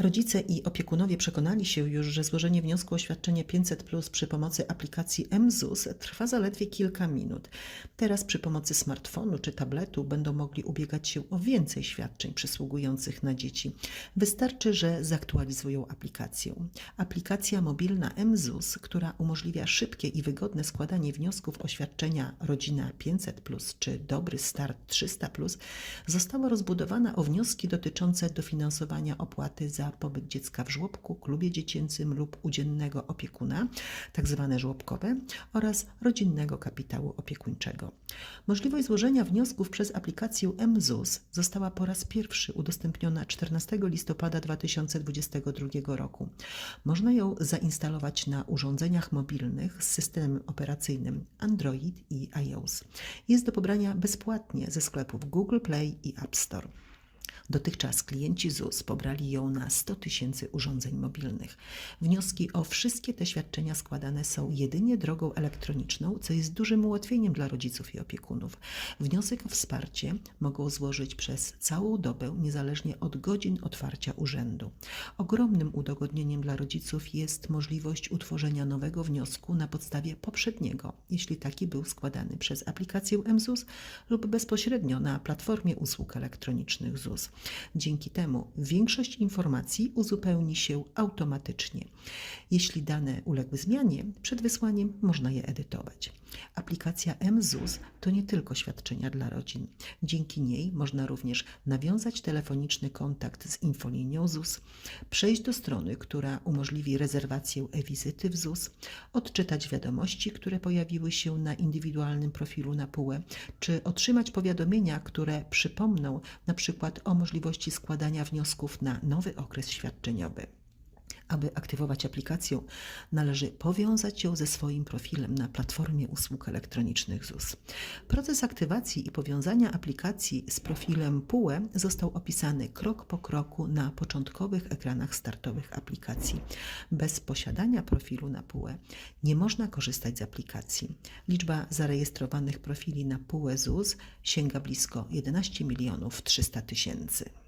Rodzice i opiekunowie przekonali się już, że złożenie wniosku o świadczenie 500 plus przy pomocy aplikacji mZUS trwa zaledwie kilka minut. Teraz przy pomocy smartfonu czy tabletu będą mogli ubiegać się o więcej świadczeń przysługujących na dzieci. Wystarczy, że zaktualizują aplikację. Aplikacja mobilna mZUS, która umożliwia szybkie i wygodne składanie wniosków o świadczenia Rodzina 500 plus czy Dobry Start 300 plus, została rozbudowana o wnioski dotyczące dofinansowania opłaty za pobyt dziecka w żłobku, klubie dziecięcym lub u dziennego opiekuna, tak zwane żłobkowe, oraz rodzinnego kapitału opiekuńczego. Możliwość złożenia wniosków przez aplikację mZUS została po raz pierwszy udostępniona 14 listopada 2022 roku. Można ją zainstalować na urządzeniach mobilnych z systemem operacyjnym Android i iOS. Jest do pobrania bezpłatnie ze sklepów Google Play i App Store. Dotychczas klienci ZUS pobrali ją na 100 tysięcy urządzeń mobilnych. Wnioski o wszystkie te świadczenia składane są jedynie drogą elektroniczną, co jest dużym ułatwieniem dla rodziców i opiekunów. Wniosek o wsparcie mogą złożyć przez całą dobę, niezależnie od godzin otwarcia urzędu. Ogromnym udogodnieniem dla rodziców jest możliwość utworzenia nowego wniosku na podstawie poprzedniego, jeśli taki był składany przez aplikację mZUS lub bezpośrednio na platformie usług elektronicznych ZUS. Dzięki temu większość informacji uzupełni się automatycznie. Jeśli dane uległy zmianie, przed wysłaniem można je edytować. Aplikacja mZUS to nie tylko świadczenia dla rodzin. Dzięki niej można również nawiązać telefoniczny kontakt z infolinią ZUS, przejść do strony, która umożliwi rezerwację e-wizyty w ZUS, odczytać wiadomości, które pojawiły się na indywidualnym profilu na PUE, czy otrzymać powiadomienia, które przypomną na przykład o możliwości składania wniosków na nowy okres świadczeniowy. Aby aktywować aplikację, należy powiązać ją ze swoim profilem na platformie usług elektronicznych ZUS. Proces aktywacji i powiązania aplikacji z profilem PUE został opisany krok po kroku na początkowych ekranach startowych aplikacji. Bez posiadania profilu na PUE nie można korzystać z aplikacji. Liczba zarejestrowanych profili na PUE ZUS sięga blisko 11 milionów 300 tysięcy.